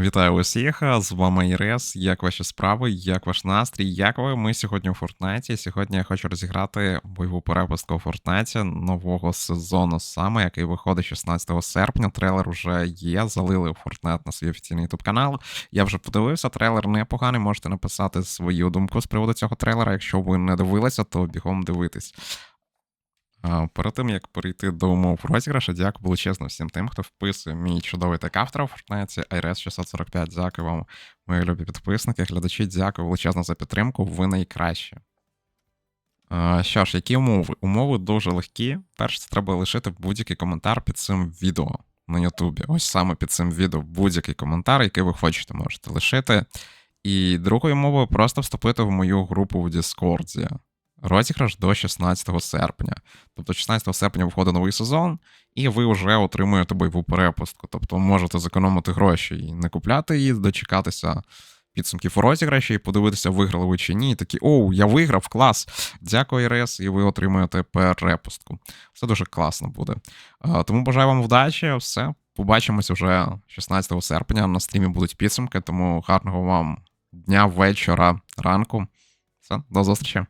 Вітаю усіх, з вами Ірес. Як ваші справи, як ваш настрій? Як ви? Ми сьогодні у Фортнайті. Сьогодні я хочу розіграти бойову перепустку у Фортнайті нового сезону, саме який виходить 16 серпня. Трейлер вже є. Залили у Фортнайт на свій офіційний ютуб канал. Я вже подивився. Трейлер непоганий. Можете написати свою думку з приводу цього трейлера. Якщо ви не дивилися, то бігом дивитись. Перед тим як перейти до умов розіграшу, дякую величезно всім тим, хто вписує мій чудовий так автор у Фортнайті IRS 645. Дякую вам, мої любі підписники, глядачі. Дякую величезно за підтримку. Ви найкращі. Що ж, які умови? Умови дуже легкі. Перше, це треба лишити будь-який коментар під цим відео на Ютубі. Ось саме під цим відео будь-який коментар, який ви хочете, можете лишити. І другою умовою просто вступити в мою групу в Діскорді. Розіграш до 16 серпня. Тобто 16 серпня виходить новий сезон, і ви вже отримуєте бойову перепустку. Тобто можете зекономити гроші і не купляти її, дочекатися підсумків розіграші і подивитися, виграли ви чи ні. І такі, оу, я виграв, клас! Дякую, РС, і ви отримуєте перепустку. Все дуже класно буде. Тому бажаю вам вдачі, все. Побачимось вже 16 серпня. На стрімі будуть підсумки, тому гарного вам дня, вечора, ранку. Все, до зустрічі.